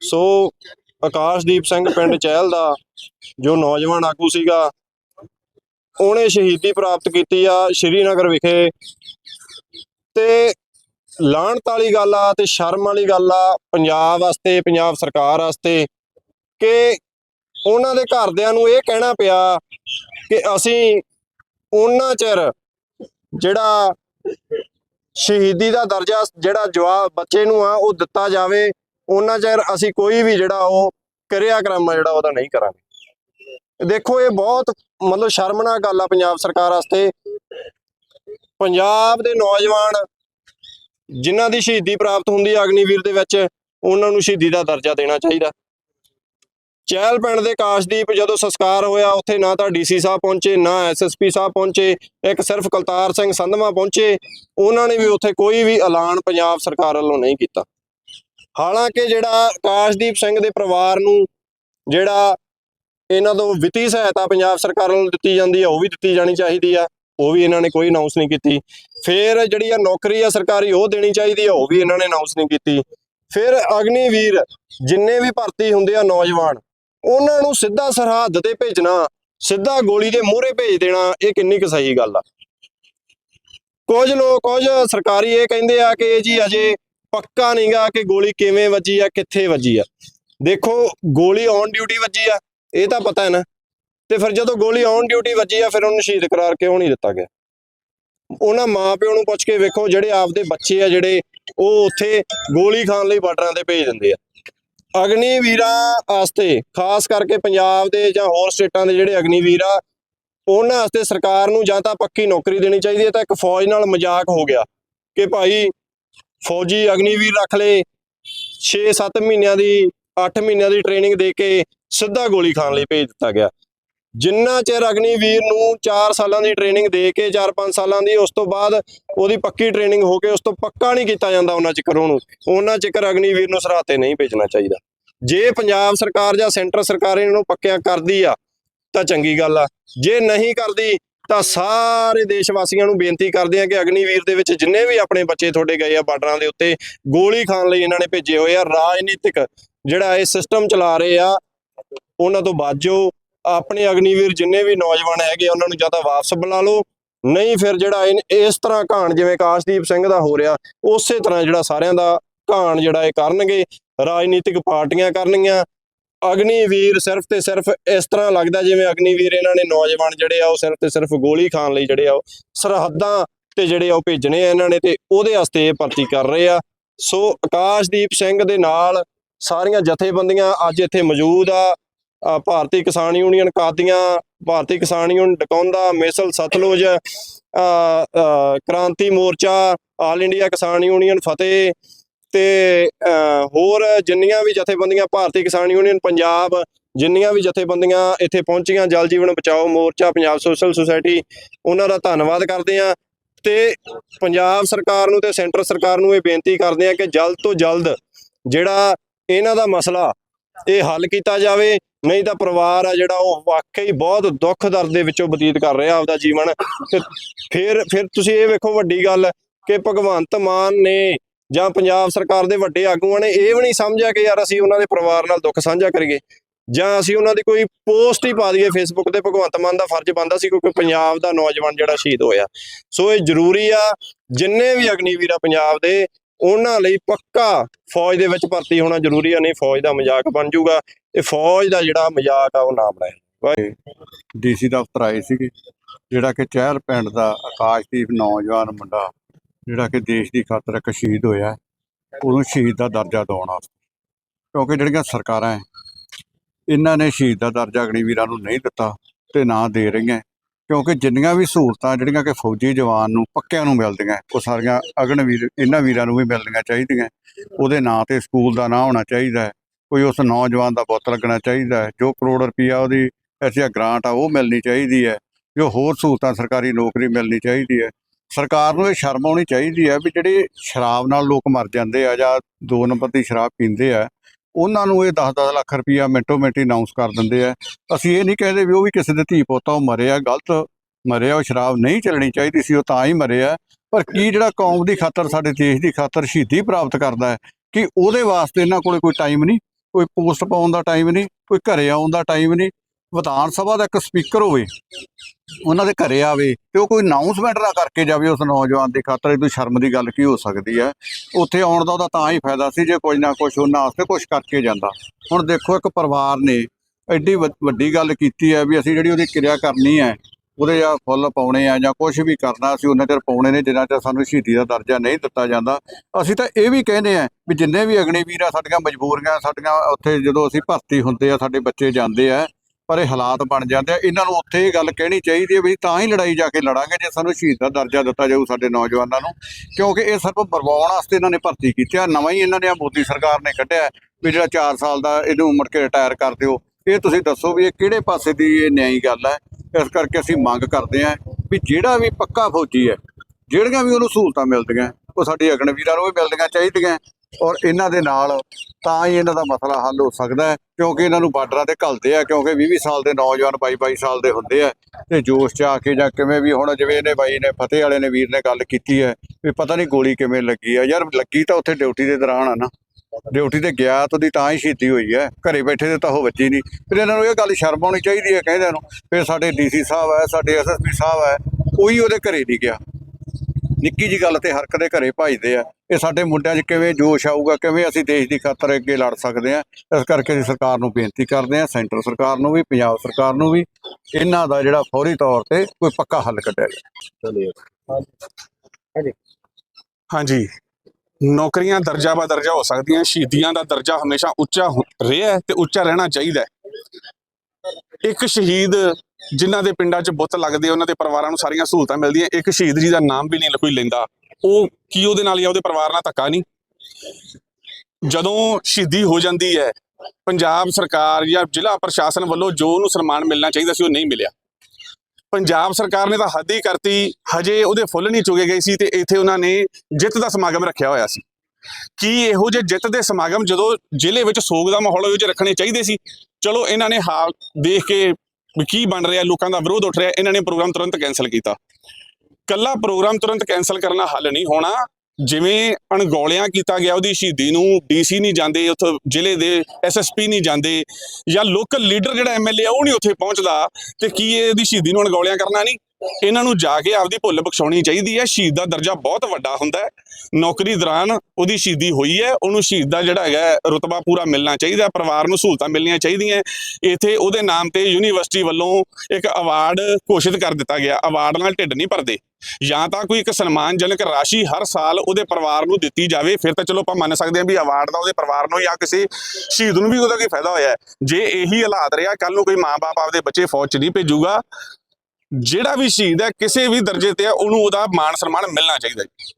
ਸੋ ਆਕਾਸ਼ਦੀਪ ਸਿੰਘ ਪਿੰਡ ਚਹਿਲ ਦਾ ਜੋ ਨੌਜਵਾਨ ਆਗੂ ਸੀਗਾ, ਉਹਨੇ ਸ਼ਹੀਦੀ ਪ੍ਰਾਪਤ ਕੀਤੀ ਆ ਸ਼੍ਰੀਨਗਰ ਵਿਖੇ। ਤੇ ਲਾਹਣਤ ਵਾਲੀ ਗੱਲ ਆ ਤੇ ਸ਼ਰਮ ਵਾਲੀ ਗੱਲ ਆ ਪੰਜਾਬ ਵਾਸਤੇ, ਪੰਜਾਬ ਸਰਕਾਰ ਵਾਸਤੇ ਕਿ ਉਹਨਾਂ ਦੇ ਘਰਦਿਆਂ ਨੂੰ ਇਹ ਕਹਿਣਾ ਪਿਆ ਕਿ ਅਸੀਂ ਉਹਨਾਂ ਚਿਰ ਜਿਹੜਾ ਸ਼ਹੀਦੀ ਦਾ ਦਰਜਾ, ਜਿਹੜਾ ਜਵਾਬ ਬੱਚੇ ਨੂੰ ਆ ਉਹ ਦਿੱਤਾ ਜਾਵੇ ਉਹਨਾਂ ਚਿਰ ਅਸੀਂ ਕੋਈ ਵੀ ਜਿਹੜਾ ਉਹ ਕਿਰਿਆਕ੍ਰਮ ਆ ਜਿਹੜਾ ਉਹਦਾ ਨਹੀਂ ਕਰਾਂਗੇ। ਦੇਖੋ, ਇਹ ਬਹੁਤ ਮਤਲਬ ਸ਼ਰਮਨਾਕ ਗੱਲ ਆ ਪੰਜਾਬ ਸਰਕਾਰ ਵਾਸਤੇ। ਪੰਜਾਬ ਦੇ ਨੌਜਵਾਨ ਜਿਨ੍ਹਾਂ ਦੀ ਸ਼ਹੀਦੀ ਪ੍ਰਾਪਤ ਹੁੰਦੀ ਹੈ ਅਗਨੀਵੀਰ ਦੇ ਵਿੱਚ, ਉਹਨਾਂ ਨੂੰ ਸ਼ਹੀਦੀ ਦਾ ਦਰਜਾ ਦੇਣਾ ਚਾਹੀਦਾ। ਚਹਿਲ ਪਿੰਡ ਦੇ ਕਾਸ਼ਦੀਪ ਜਦੋਂ ਸੰਸਕਾਰ ਹੋਇਆ, ਉੱਥੇ ਨਾ ਤਾਂ ਡੀਸੀ ਸਾਹਿਬ ਪਹੁੰਚੇ, ਨਾ ਐਸਐਸਪੀ ਸਾਹਿਬ ਪਹੁੰਚੇ, ਇੱਕ ਸਿਰਫ ਕਲਤਾਰ ਸਿੰਘ ਸੰਧਵਾ ਪਹੁੰਚੇ। ਉਹਨਾਂ ਨੇ ਵੀ ਉੱਥੇ ਕੋਈ ਵੀ ਐਲਾਨ ਪੰਜਾਬ ਸਰਕਾਰ ਵੱਲੋਂ ਨਹੀਂ ਕੀਤਾ। ਹਾਲਾਂਕਿ ਜਿਹੜਾ ਆਕਾਸ਼ਦੀਪ ਸਿੰਘ ਦੇ ਪਰਿਵਾਰ ਨੂੰ ਜਿਹੜਾ ਇਹਨਾਂ ਤੋਂ ਵਿੱਤੀ ਸਹਾਇਤਾ ਪੰਜਾਬ ਸਰਕਾਰ ਵੱਲੋਂ ਦਿੱਤੀ ਜਾਂਦੀ ਹੈ ਉਹ ਵੀ ਦਿੱਤੀ ਜਾਣੀ ਚਾਹੀਦੀ ਆ, ਉਹ ਵੀ ਇਹਨਾਂ ਨੇ ਕੋਈ ਅਨਾਉਂਸ ਨਹੀਂ ਕੀਤੀ। ਫਿਰ ਜਿਹੜੀ ਆ ਨੌਕਰੀ ਆ ਸਰਕਾਰੀ, ਉਹ ਦੇਣੀ ਚਾਹੀਦੀ ਆ, ਉਹ ਵੀ ਇਹਨਾਂ ਨੇ ਅਨਾਉਂਸ ਨਹੀਂ ਕੀਤੀ। ਫਿਰ ਅਗਨੀਵੀਰ, ਜਿੰਨੇ ਵੀ ਭਰਤੀ ਹੁੰਦੇ ਆ ਨੌਜਵਾਨ, ਉਹਨਾਂ ਨੂੰ ਸਿੱਧਾ ਸਰਹੱਦ ਤੇ ਭੇਜਣਾ, ਸਿੱਧਾ ਗੋਲੀ ਦੇ ਮੂਹਰੇ ਭੇਜ ਦੇਣਾ, ਇਹ ਕਿੰਨੀ ਕੁ ਸਹੀ ਗੱਲ ਆ। ਕੁਝ ਲੋਕ, ਕੁਝ ਸਰਕਾਰੀ ਇਹ ਕਹਿੰਦੇ ਆ ਕਿ ਜੀ ਅਜੇ ਪੱਕਾ ਨਹੀਂਗਾ ਕਿ ਗੋਲੀ ਕਿਵੇਂ ਵੱਜੀ ਆ, ਕਿੱਥੇ ਵੱਜੀ ਆ। ਦੇਖੋ, ਗੋਲੀ ਔਨ ਡਿਊਟੀ ਵੱਜੀ ਆ, ਇਹ ਤਾਂ ਪਤਾ ਹੈ ਨਾ। ਤੇ ਫਿਰ ਜਦੋਂ ਗੋਲੀ ਔਨ ਡਿਊਟੀ ਵੱਜੀ ਆ, ਫਿਰ ਉਹਨੂੰ ਸ਼ਹੀਦ ਕਰਾਰ ਕਿਉਂ ਨਹੀਂ ਦਿੱਤਾ ਗਿਆ? ਉਹਨਾਂ ਮਾਪਿਓ ਨੂੰ ਪੁੱਛ ਕੇ ਵੇਖੋ, ਜਿਹੜੇ ਆਪਦੇ ਬੱਚੇ ਆ, ਜਿਹੜੇ ਉਹ ਉੱਥੇ ਗੋਲੀ ਖਾਣ ਲਈ ਬਾਰਡਰਾਂ ਤੇ ਭੇਜ ਦਿੰਦੇ ਆ। ਅਗਨੀ ਵੀਰਾਂ ਵਾਸਤੇ, ਖਾਸ ਕਰਕੇ ਪੰਜਾਬ ਦੇ ਜਾਂ ਹੋਰ ਸਟੇਟਾਂ ਦੇ ਜਿਹੜੇ ਅਗਨੀ ਵੀਰ ਆ, ਉਹਨਾਂ ਵਾਸਤੇ ਸਰਕਾਰ ਨੂੰ ਜਾਂ ਤਾਂ ਪੱਕੀ ਨੌਕਰੀ ਦੇਣੀ ਚਾਹੀਦੀ ਹੈ, ਤਾਂ ਇੱਕ ਫੌਜ ਨਾਲ ਮਜ਼ਾਕ ਹੋ ਗਿਆ ਕਿ ਭਾਈ ਫੌਜੀ ਅਗਨੀਵੀਰ ਰੱਖ ਲਏ। 6-7 ਮਹੀਨਿਆਂ ਦੀ 8 ਮਹੀਨਿਆਂ ਦੀ ਟ੍ਰੇਨਿੰਗ ਦੇ ਕੇ ਸਿੱਧਾ ਗੋਲੀ ਖਾਣ ਲਈ ਭੇਜ ਦਿੱਤਾ ਗਿਆ। ਜਿੰਨਾ ਚਿਰ ਅਗਨੀਵੀਰ ਨੂੰ 4 ਸਾਲਾਂ ਦੀ ਟ੍ਰੇਨਿੰਗ ਦੇ ਕੇ 4-5 ਸਾਲਾਂ ਦੀ, ਉਸ ਤੋਂ ਬਾਅਦ ਉਹਦੀ ਪੱਕੀ ਟ੍ਰੇਨਿੰਗ ਹੋ ਕੇ ਉਸ ਤੋਂ ਪੱਕਾ ਨਹੀਂ ਕੀਤਾ ਜਾਂਦਾ ਉਹਨਾਂ ਚਿਕਰ ਉਹਨੂੰ। ਉਹਨਾਂ ਚਿਕਰ ਅਗਨੀਵੀਰ ਨੂੰ ਸਰਹੱਤੇ ਨਹੀਂ ਭੇਜਣਾ ਚਾਹੀਦਾ। ਜੇ ਪੰਜਾਬ ਸਰਕਾਰ ਜਾਂ ਸੈਂਟਰ ਸਰਕਾਰ ਇਹਨੂੰ ਨੂੰ ਪੱਕਿਆਂ ਕਰਦੀ ਆ, ਤਾਂ ਚੰਗੀ ਗੱਲ ਆ। ਜੇ ਨਹੀਂ ਕਰਦੀ ਤਾਂ ਸਾਰੇ ਦੇਸ਼ ਵਾਸੀਆਂ ਨੂੰ ਬੇਨਤੀ ਕਰਦੇ ਆ ਕਿ ਅਗਨੀਵੀਰ ਦੇ ਵਿੱਚ ਜਿੰਨੇ ਵੀ ਆਪਣੇ ਬੱਚੇ ਤੁਹਾਡੇ ਗਏ ਆ ਬਾਰਡਰਾਂ ਦੇ ਉੱਤੇ, ਗੋਲੀ ਖਾਣ ਲਈ ਇਹਨਾਂ ਨੇ ਭੇਜੇ ਹੋਏ ਆ, ਰਾਜਨੀਤਿਕ ਜਿਹੜਾ ਇਹ ਸਿਸਟਮ ਚਲਾ ਰਹੇ ਆ, ਉਹਨਾਂ ਤੋਂ ਬਾਜੋ ਆਪਣੇ ਅਗਨੀਵੀਰ ਜਿੰਨੇ ਵੀ ਨੌਜਵਾਨ ਹੈਗੇ ਉਹਨਾਂ ਨੂੰ ਜਾਂ ਤਾਂ ਵਾਪਸ ਬੁਲਾ ਲਓ, ਨਹੀਂ ਫਿਰ ਜਿਹੜਾ ਇਨ- ਇਸ ਤਰ੍ਹਾਂ ਘਾਣ ਜਿਵੇਂ ਕਾਸ਼ਦੀਪ ਸਿੰਘ ਦਾ ਹੋ ਰਿਹਾ, ਉਸੇ ਤਰ੍ਹਾਂ ਜਿਹੜਾ ਸਾਰਿਆਂ ਦਾ ਘਾਣ ਜਿਹੜਾ ਇਹ ਕਰਨਗੇ, ਰਾਜਨੀਤਿਕ ਪਾਰਟੀਆਂ ਕਰਨਗੀਆਂ ਅਗਨੀਵੀਰ ਸਿਰਫ ਤੇ ਸਿਰਫ ਇਸ ਤਰ੍ਹਾਂ ਲੱਗਦਾ ਜਿਵੇਂ ਅਗਨੀਵੀਰ ਇਹਨਾਂ ਨੇ ਨੌਜਵਾਨ ਜਿਹੜੇ ਆ ਉਹ ਸਿਰਫ ਤੇ ਸਿਰਫ ਗੋਲੀ ਖਾਣ ਲਈ ਜਿਹੜੇ ਆ ਉਹ ਸਰਹੱਦਾਂ ਤੇ ਜਿਹੜੇ ਆ ਉਹ ਭੇਜਣੇ ਆ ਇਹਨਾਂ ਨੇ ਤੇ ਉਹਦੇ ਵਾਸਤੇ ਇਹ ਭਰਤੀ ਕਰ ਰਹੇ ਆ। ਸੋ ਆਕਾਸ਼ਦੀਪ ਸਿੰਘ ਦੇ ਨਾਲ ਸਾਰੀਆਂ ਜਥੇਬੰਦੀਆਂ ਅੱਜ ਇੱਥੇ ਮੌਜੂਦ ਆ। ਭਾਰਤੀ ਕਿਸਾਨ ਯੂਨੀਅਨ, ਕਾਦੀਆਂ, ਭਾਰਤੀ ਕਿਸਾਨ ਯੂਨੀਅਨ, ਡਕੌਂਦਾ, ਮੇਸਲ, ਸਤਲੁਜ ਕ੍ਰਾਂਤੀ ਮੋਰਚਾ, ਆਲ ਇੰਡੀਆ ਕਿਸਾਨ ਯੂਨੀਅਨ, ਫਤਿਹ। ਤੇ ਹੋਰ ਜਿੰਨੀਆਂ ਵੀ ਜਥੇਬੰਦੀਆਂ ਭਾਰਤੀ ਕਿਸਾਨ ਯੂਨੀਅਨ, ਪੰਜਾਬ, ਜਿੰਨੀਆਂ ਵੀ ਜਥੇਬੰਦੀਆਂ ਇੱਥੇ ਪਹੁੰਚੀਆਂ, ਜਲ ਜੀਵਨ ਬਚਾਓ ਮੋਰਚਾ, ਪੰਜਾਬ ਸੋਸ਼ਲ ਸੁਸਾਇਟੀ, ਉਹਨਾਂ ਦਾ ਧੰਨਵਾਦ ਕਰਦੇ ਆ ਤੇ ਪੰਜਾਬ ਸਰਕਾਰ ਨੂੰ ਤੇ ਸੈਂਟਰ ਸਰਕਾਰ ਨੂੰ ਇਹ ਬੇਨਤੀ ਕਰਦੇ ਆ ਕਿ ਜਲਦ ਤੋਂ ਜਲਦ ਜਿਹੜਾ ਇਹਨਾਂ ਦਾ ਮਸਲਾ ਇਹ ਹੱਲ ਕੀਤਾ ਜਾਵੇ, ਨਹੀਂ ਤਾਂ ਪਰਿਵਾਰ ਆ ਜਿਹੜਾ ਉਹ ਵਾਕਈ ਬਹੁਤ ਦੁੱਖ ਦਰਦ ਦੇ ਵਿੱਚੋਂ ਬਤੀਤ ਕਰ ਰਿਹਾ ਆਪਦਾ ਜੀਵਨ। ਤੇ ਫਿਰ ਫਿਰ ਤੁਸੀਂ ਇਹ ਵੇਖੋ ਵੱਡੀ ਗੱਲ ਕਿ ਭਗਵੰਤ ਮਾਨ ਨੇ ਜਾਂ ਪੰਜਾਬ ਸਰਕਾਰ ਦੇ ਵੱਡੇ ਆਗੂਆਂ ਨੇ ਇਹ ਵੀ ਨਹੀਂ ਸਮਝਿਆ ਕਿ ਯਾਰ ਅਸੀਂ ਉਹਨਾਂ ਦੇ ਪਰਿਵਾਰ ਨਾਲ ਦੁੱਖ ਸਾਂਝਾ ਕਰੀਏ, ਜਾਂ ਅਸੀਂ ਉਹਨਾਂ ਦੀ ਕੋਈ ਪੋਸਟ ਹੀ ਪਾ ਦਈਏ ਫੇਸਬੁੱਕ ਤੇ ਭਗਵੰਤ ਮਾਨ ਦਾ ਫਰਜ਼ ਬਣਦਾ ਸੀ ਕਿਉਂਕਿ ਪੰਜਾਬ ਦਾ ਨੌਜਵਾਨ ਜਿਹੜਾ ਸ਼ਹੀਦ ਹੋਇਆ। ਸੋ ਇਹ ਜ਼ਰੂਰੀ ਆ, ਜਿੰਨੇ ਵੀ ਅਗਨੀਵੀਰ ਆ ਪੰਜਾਬ ਦੇ, ਉਹਨਾਂ ਲਈ ਪੱਕਾ ਫੌਜ ਦੇ ਵਿੱਚ ਭਰਤੀ ਹੋਣਾ ਜ਼ਰੂਰੀ ਆ, ਨਹੀਂ ਫੌਜ ਦਾ ਮਜ਼ਾਕ ਬਣ ਜਾਊਗਾ। ਇਹ ਫੌਜ ਦਾ ਜਿਹੜਾ ਮਜ਼ਾਕ ਆ, ਉਹ ਨਾ ਬਣਾਇਆ ਡੀਸੀ ਦਫ਼ਤਰ ਆਏ ਸੀਗੇ, ਜਿਹੜਾ ਕਿ ਚਹਿਲ ਪਿੰਡ ਦਾ ਆਕਾਸ਼ਦੀਪ ਨੌਜਵਾਨ ਮੁੰਡਾ ਜਿਹੜਾ ਕਿ ਦੇਸ਼ ਦੀ ਖਾਤਰ ਇੱਕ ਸ਼ਹੀਦ ਹੋਇਆ ਉਹਨੂੰ ਸ਼ਹੀਦ ਦਾ ਦਰਜਾ ਦਿਵਾਉਣ ਵਾਸਤੇ। ਕਿਉਂਕਿ ਜਿਹੜੀਆਂ ਸਰਕਾਰਾਂ ਹੈ, ਇਹਨਾਂ ਨੇ ਸ਼ਹੀਦ ਦਾ ਦਰਜਾ ਅਗਨੀਵੀਰਾਂ ਨੂੰ ਨਹੀਂ ਦਿੱਤਾ ਤੇ ਨਾ ਦੇ ਰਹੀਆਂ ਕਿਉਂਕਿ ਜਿੰਨੀਆਂ ਵੀ ਸਹੂਲਤਾਂ ਜਿਹੜੀਆਂ ਕਿ ਫੌਜੀ ਜਵਾਨ ਨੂੰ ਪੱਕਿਆਂ ਨੂੰ ਮਿਲਦੀਆਂ ਉਹ ਸਾਰੀਆਂ ਅਗਨਵੀਰ ਇਹਨਾਂ ਵੀਰਾਂ ਨੂੰ ਵੀ ਮਿਲਣੀਆਂ ਚਾਹੀਦੀਆਂ ਉਹਦੇ ਨਾਂ ਤੇ ਸਕੂਲ ਦਾ ਨਾਂ ਹੋਣਾ ਚਾਹੀਦਾ ਹੈ ਕੋਈ ਉਸ ਨੌਜਵਾਨ ਦਾ ਬੁੱਤ ਲੱਗਣਾ ਚਾਹੀਦਾ ਹੈ ਜੋ ਕਰੋੜ ਰੁਪਈਆ ਉਹਦੀ ਐਸੀਆ ਗ੍ਰਾਂਟ ਆ ਉਹ ਮਿਲਣੀ ਚਾਹੀਦੀ ਹੈ। ਜੋ ਹੋਰ ਸਹੂਲਤਾਂ ਸਰਕਾਰੀ ਨੌਕਰੀ ਮਿਲਣੀ ਚਾਹੀਦੀ ਹੈ ਸਰਕਾਰ ਨੂੰ ਇਹ ਸ਼ਰਮ ਆਉਣੀ ਚਾਹੀਦੀ ਹੈ ਵੀ ਜਿਹੜੇ ਸ਼ਰਾਬ ਨਾਲ ਲੋਕ ਮਰ ਜਾਂਦੇ ਆ ਜਾਂ ਦੋ ਨੰਬਰ ਦੀ ਸ਼ਰਾਬ ਪੀਂਦੇ ਆ, ਉਹਨਾਂ ਨੂੰ ਇਹ 10-10 ਲੱਖ ਰੁਪਈਆ ਮਿੰਟੋ ਮਿੰਟ ਅਨਾਉਂਸ ਕਰ ਦਿੰਦੇ ਆ। ਅਸੀਂ ਇਹ ਨਹੀਂ ਕਹਿੰਦੇ ਵੀ ਉਹ ਵੀ ਕਿਸੇ ਦੇ ਧੀ ਪੋਤਾ ਉਹ ਮਰਿਆ ਗਲਤ ਮਰਿਆ, ਉਹ ਸ਼ਰਾਬ ਨਹੀਂ ਚੱਲਣੀ ਚਾਹੀਦੀ ਸੀ, ਉਹ ਤਾਂ ਹੀ ਮਰਿਆ ਪਰ ਕੀ ਜਿਹੜਾ ਕੌਮ ਦੀ ਖਾਤਰ, ਸਾਡੇ ਦੇਸ਼ ਦੀ ਖਾਤਰ ਸ਼ਹੀਦੀ ਪ੍ਰਾਪਤ ਕਰਦਾ ਹੈ ਕਿ ਉਹਦੇ ਵਾਸਤੇ ਇਹਨਾਂ ਕੋਲੇ ਕੋਈ ਟਾਈਮ ਨਹੀਂ, ਕੋਈ ਪੋਸਟ ਪਾਉਣ ਦਾ ਟਾਈਮ ਨਹੀਂ, ਕੋਈ ਘਰੇ ਆਉਣ ਦਾ ਟਾਈਮ ਨਹੀਂ ਵਿਧਾਨ ਸਭਾ ਦਾ ਇੱਕ ਸਪੀਕਰ ਹੋਵੇ, ਉਹਨਾਂ ਦੇ ਘਰੇ ਆਵੇ ਤੇ ਉਹ ਕੋਈ ਅਨਾਉਂਸਮੈਂਟ ਨਾ ਕਰਕੇ ਜਾਵੇ ਉਸ ਨੌਜਵਾਨ ਦੀ ਖਾਤਰ ਇਹ ਸ਼ਰਮ ਦੀ ਗੱਲ ਕੀ ਹੋ ਸਕਦੀ ਹੈ? ਉੱਥੇ ਆਉਣ ਦਾ ਉਹਦਾ ਤਾਂ ਹੀ ਫਾਇਦਾ ਸੀ ਜੇ ਕੁਝ ਨਾ ਕੁਝ ਉਹਨਾਂ ਵਾਸਤੇ ਕੁਝ ਕਰਕੇ ਜਾਂਦਾ। ਹੁਣ ਦੇਖੋ ਇੱਕ ਪਰਿਵਾਰ ਨੇ ਐਡੀ ਵੱਡ- ਵੱਡੀ ਗੱਲ ਕੀਤੀ ਹੈ ਵੀ ਅਸੀਂ ਜਿਹੜੀ ਉਹਦੀ ਕਿਰਿਆ ਕਰਨੀ ਹੈ, ਉਹਦੇ ਆ ਫੁੱਲ ਪਾਉਣੇ ਆ ਜਾਂ ਕੁਝ ਵੀ ਕਰਨਾ ਅਸੀਂ ਉਹਨਾਂ ਚਿਰ ਪਾਉਣੇ ਨੇ, ਜਿੰਨਾ ਚਿਰ ਸਾਨੂੰ ਸ਼ਹੀਦੀ ਦਾ ਦਰਜਾ ਨਹੀਂ ਦਿੱਤਾ ਜਾਂਦਾ। ਅਸੀਂ ਤਾਂ ਇਹ ਵੀ ਕਹਿੰਦੇ ਆ ਵੀ ਜਿੰਨੇ ਵੀ ਅਗਨੀਵੀਰ ਆ, ਸਾਡੀਆਂ ਮਜਬੂਰੀਆਂ, ਸਾਡੀਆਂ ਉੱਥੇ ਜਦੋਂ ਅਸੀਂ ਭਰਤੀ ਹੁੰਦੇ ਆ, ਸਾਡੇ ਬੱਚੇ ਜਾਂਦੇ ਆ ਪਰ ਇਹ ਹਾਲਾਤ ਬਣ ਜਾਂਦੇ ਆ। ਇਹਨਾਂ ਨੂੰ ਉੱਥੇ ਇਹ ਗੱਲ ਕਹਿਣੀ ਚਾਹੀਦੀ ਹੈ ਵੀ ਤਾਂ ਹੀ ਲੜਾਈ ਜਾ ਕੇ ਲੜਾਂਗੇ ਜੇ ਸਾਨੂੰ ਸ਼ਹੀਦ ਦਾ ਦਰਜਾ ਦਿੱਤਾ ਜਾਊ ਸਾਡੇ ਨੌਜਵਾਨਾਂ ਨੂੰ। ਕਿਉਂਕਿ ਇਹ ਸਿਰਫ ਬਰਵਾਉਣ ਵਾਸਤੇ ਇਹਨਾਂ ਨੇ ਭਰਤੀ ਕੀਤੀ ਆ। ਨਵਾਂ ਹੀ ਇਹਨਾਂ ਨੇ ਆ ਮੋਦੀ ਸਰਕਾਰ ਨੇ ਕੱਢਿਆ ਵੀ ਜਿਹੜਾ 4 ਸਾਲ ਦਾ ਇਹਨੂੰ ਮੁੜ ਕੇ ਰਿਟਾਇਰ ਕਰ ਦਿਓ। ਇਹ ਤੁਸੀਂ ਦੱਸੋ ਵੀ ਇਹ ਕਿਹੜੇ ਪਾਸੇ ਦੀ ਇਹ ਨਿਆਈ ਗੱਲ ਹੈ? ਇਸ ਕਰਕੇ ਅਸੀਂ ਮੰਗ ਕਰਦੇ ਹਾਂ ਵੀ ਜਿਹੜਾ ਵੀ ਪੱਕਾ ਫੌਜੀ ਹੈ, ਜਿਹੜੀਆਂ ਵੀ ਉਹਨੂੰ ਸਹੂਲਤਾਂ ਮਿਲਦੀਆਂ, ਉਹ ਸਾਡੇ ਅਗਨਵੀਰਾਂ ਨੂੰ ਵੀ ਮਿਲਦੀਆਂ ਚਾਹੀਦੀਆਂ। ਔਰ ਇਹਨਾਂ ਦੇ ਨਾਲ ਤਾਂ ਹੀ ਇਹਨਾਂ ਦਾ ਮਸਲਾ ਹੱਲ ਹੋ ਸਕਦਾ ਹੈ, ਕਿਉਂਕਿ ਇਹਨਾਂ ਨੂੰ ਬਾਰਡਰਾਂ ਤੇ ਘੱਲਦੇ ਆ, ਕਿਉਂਕਿ 20 ਸਾਲ ਦੇ ਨੌਜਵਾਨ 22 ਸਾਲ ਦੇ ਹੁੰਦੇ ਆ ਤੇ ਜੋਸ਼ ਚ ਆ ਕੇ ਜਾਂ ਕਿਵੇਂ ਵੀ ਹੁਣ ਜਿਵੇਂ ਇਹਨੇ ਬਾਈ ਨੇ, ਫਤਿਹ ਵਾਲੇ ਨੇ ਵੀਰ ਨੇ ਗੱਲ ਕੀਤੀ ਹੈ ਵੀ ਪਤਾ ਨਹੀਂ ਗੋਲੀ ਕਿਵੇਂ ਲੱਗੀ ਆ। ਯਾਰ ਲੱਗੀ ਤਾਂ ਉੱਥੇ ਡਿਊਟੀ ਦੇ ਦੌਰਾਨ ਆ ਨਾ। ਡਿਊਟੀ ਤੇ ਗਿਆ ਤਾਂ ਉਹਦੀ ਤਾਂ ਹੀ ਸ਼ਹੀਦੀ ਹੋਈ ਹੈ। ਘਰੇ ਬੈਠੇ ਤੇ ਤਾਂ ਉਹ ਵੱਜੀ ਨਹੀਂ। ਫਿਰ ਇਹਨਾਂ ਨੂੰ ਇਹ ਗੱਲ ਸ਼ਰਮ ਆਉਣੀ ਚਾਹੀਦੀ ਹੈ ਕਹਿੰਦਿਆਂ ਨੂੰ, ਫਿਰ ਸਾਡੇ ਡੀਸੀ ਸਾਹਿਬ ਹੈ, ਸਾਡੇ ਐਸਐਸਪੀ ਸਾਹਿਬ ਹੈ, ਕੋਈ ਉਹਦੇ ਘਰੇ ਨਹੀਂ ਗਿਆ। ਨਿੱਕੀ ਜੀ ਗੱਲ ਤੇ ਹਰ ਕਦੇ ਘਰੇ ਭਜਦੇ ਆ। ਇਹ ਸਾਡੇ ਮੁੰਡਿਆਂ 'ਚ ਕਿਵੇਂ ਜੋਸ਼ ਆਊਗਾ ਕਿਵੇਂ ਅਸੀਂ ਦੇਸ਼ ਦੀ ਖਾਤਰ ਅੱਗੇ ਲੜ ਸਕਦੇ ਆ। ਇਸ ਕਰਕੇ ਅਸੀਂ ਸਰਕਾਰ ਨੂੰ ਬੇਨਤੀ ਕਰਦੇ ਆ ਸੈਂਟਰ ਸਰਕਾਰ ਨੂੰ ਵੀ ਪੰਜਾਬ ਸਰਕਾਰ ਨੂੰ ਵੀ ਇਹਨਾਂ ਦਾ ਜਿਹੜਾ ਫੌਰੀ ਤੌਰ ਤੇ ਕੋਈ ਪੱਕਾ ਹੱਲ ਕੱਢਿਆ ਜਾਵੇ। ਹਾਂਜੀ। ਨੌਕਰੀਆਂ ਦਰਜਾ ਬਾ ਦਰਜਾ ਹੋ ਸਕਦੀਆਂ ਸ਼ਹੀਦੀਆਂ ਦਾ ਦਰਜਾ ਹਮੇਸ਼ਾ ਉੱਚਾ ਰਿਹਾ ਤੇ ਉੱਚਾ ਰਹਿਣਾ ਚਾਹੀਦਾ ਇੱਕ ਸ਼ਹੀਦ ਜਿਨ੍ਹਾਂ ਦੇ ਪਿੰਡਾਂ 'ਚ ਬੁੱਤ ਲੱਗਦੇ, ਉਹਨਾਂ ਦੇ ਪਰਿਵਾਰਾਂ ਨੂੰ ਸਾਰੀਆਂ ਸਹੂਲਤਾਂ ਮਿਲਦੀਆਂ। ਇੱਕ ਸ਼ਹੀਦ ਜੀ ਦਾ ਨਾਮ ਵੀ ਨਹੀਂ ਕੋਈ ਲੈਂਦਾ। ਉਹ ਕੀ ਉਹਦੇ ਨਾਲ ਜਾਂ ਉਹਦੇ ਪਰਿਵਾਰ ਨਾਲ ਧੱਕਾ ਨਹੀਂ? ਜਦੋਂ ਸ਼ਹੀਦੀ ਹੋ ਜਾਂਦੀ ਹੈ, ਪੰਜਾਬ ਸਰਕਾਰ ਜਾਂ ਜ਼ਿਲ੍ਹਾ ਪ੍ਰਸ਼ਾਸਨ ਵੱਲੋਂ ਜੋ ਉਹਨੂੰ ਸਨਮਾਨ ਮਿਲਣਾ ਚਾਹੀਦਾ ਸੀ, ਉਹ ਨਹੀਂ ਮਿਲਿਆ। ਪੰਜਾਬ ਸਰਕਾਰ ਨੇ ਤਾਂ ਹੱਦ ਹੀ ਕਰਤੀ। ਹਜੇ ਉਹਦੇ ਫੁੱਲ ਨਹੀਂ ਚੁਗੇ ਗਏ ਸੀ ਤੇ ਇੱਥੇ ਉਹਨਾਂ ਨੇ ਜਿੱਤ ਦਾ ਸਮਾਗਮ ਰੱਖਿਆ ਹੋਇਆ ਸੀ। ਕੀ ਇਹੋ ਜਿਹੇ ਜਿੱਤ ਦੇ ਸਮਾਗਮ ਜਦੋਂ ਜ਼ਿਲ੍ਹੇ ਵਿੱਚ ਸੋਗ ਦਾ ਮਾਹੌਲ ਇਹੋ ਜਿਹੇ ਰੱਖਣੇ ਚਾਹੀਦੇ ਸੀ? ਚਲੋ, ਇਹਨਾਂ ਨੇ ਹਾਲ ਦੇਖ ਕੇ ਵੀ ਕੀ ਬਣ ਰਿਹਾ, ਲੋਕਾਂ ਦਾ ਵਿਰੋਧ ਉੱਠ ਰਿਹਾ, ਇਹਨਾਂ ਨੇ ਪ੍ਰੋਗਰਾਮ ਤੁਰੰਤ ਕੈਨਸਲ ਕੀਤਾ। ਕੱਲਾ ਪ੍ਰੋਗਰਾਮ ਤੁਰੰਤ ਕੈਨਸਲ ਕਰਨਾ ਹੱਲ ਨਹੀਂ ਹੋਣਾ। ਜਿਵੇਂ ਅਣਗੌਲਿਆਂ ਕੀਤਾ ਗਿਆ, ਉਹਦੀ ਸ਼ਹੀਦੀ ਨੂੰ ਡੀਸੀ ਨਹੀਂ ਜਾਂਦੇ, ਉੱਥੇ ਜ਼ਿਲ੍ਹੇ ਦੇ ਐਸਐਸਪੀ ਨਹੀਂ ਜਾਂਦੇ, ਜਾਂ ਲੋਕਲ ਲੀਡਰ ਜਿਹੜਾ ਐਮਐਲਏ ਆ, ਉਹ ਨਹੀਂ ਉੱਥੇ ਪਹੁੰਚਦਾ, ਤੇ ਕੀ ਇਹਦੀ ਸ਼ਹੀਦੀ ਨੂੰ ਅਣਗੌਲਿਆਂ ਕਰਨਾ ਨਹੀਂ? ਇਹਨਾਂ ਨੂੰ ਜਾ ਕੇ ਆਪਦੀ ਭੁੱਲ ਬਖਸ਼ਾਉਣੀ ਚਾਹੀਦੀ ਹੈ। ਸ਼ਹੀਦ ਦਾ ਦਰਜਾ ਬਹੁਤ ਵੱਡਾ ਹੁੰਦਾ ਹੈ। ਨੌਕਰੀ ਦੌਰਾਨ ਉਹਦੀ ਸ਼ਹੀਦੀ ਹੋਈ ਹੈ। ਉਹਨੂੰ ਸ਼ਹੀਦ ਦਾ ਜਿਹੜਾ ਹੈਗਾ ਹੈ, ਰੁਤਬਾ ਪੂਰਾ ਮਿਲਣਾ ਚਾਹੀਦਾ ਪਰਿਵਾਰ ਨੂੰ ਸਹੂਲਤਾਂ ਮਿਲਣੀਆਂ ਚਾਹੀਦੀਆਂ ਇੱਥੇ ਉਹਦੇ ਨਾਮ ਤੇ ਯੂਨੀਵਰਸਿਟੀ ਵੱਲੋਂ ਇੱਕ ਅਵਾਰਡ ਘੋਸ਼ਿਤ ਕਰ ਦਿੱਤਾ ਗਿਆ। ਅਵਾਰਡ ਨਾਲ ਢਿੱਡ ਨਹੀਂ ਭਰਦੇ। ਜਾਂ ਤਾਂ ਕੋਈ ਇੱਕ ਸਨਮਾਨਜਨਕ ਰਾਸ਼ੀ ਹਰ ਸਾਲ ਉਹਦੇ ਪਰਿਵਾਰ ਨੂੰ ਦਿੱਤੀ ਜਾਵੇ। ਫਿਰ ਤਾਂ ਚਲੋ ਆਪਾਂ ਮੰਨ ਸਕਦੇ ਹਾਂ ਵੀ ਅਵਾਰਡ ਦਾ ਉਹਦੇ ਪਰਿਵਾਰ ਨੂੰ ਜਾਂ ਕਿਸੇ ਸ਼ਹੀਦ ਨੂੰ ਵੀ ਉਹਦਾ ਕੋਈ ਫਾਇਦਾ ਹੋਇਆ ਜੇ ਇਹੀ ਹਾਲਾਤ ਰਿਹਾ ਕੱਲ ਨੂੰ ਕੋਈ ਮਾਂ-ਬਾਪ ਆਪਦੇ ਬੱਚੇ ਫੌਜ 'ਚ ਨਹੀਂ ਭੇਜੂਗਾ ਜਿਹੜਾ ਵੀ ਸ਼ਹੀਦ ਹੈ, ਕਿਸੇ ਵੀ ਦਰਜੇ ਤੇ ਹੈ, ਉਹਨੂੰ ਉਹਦਾ ਮਾਣ ਸਨਮਾਨ ਮਿਲਣਾ ਚਾਹੀਦਾ ਹੈ।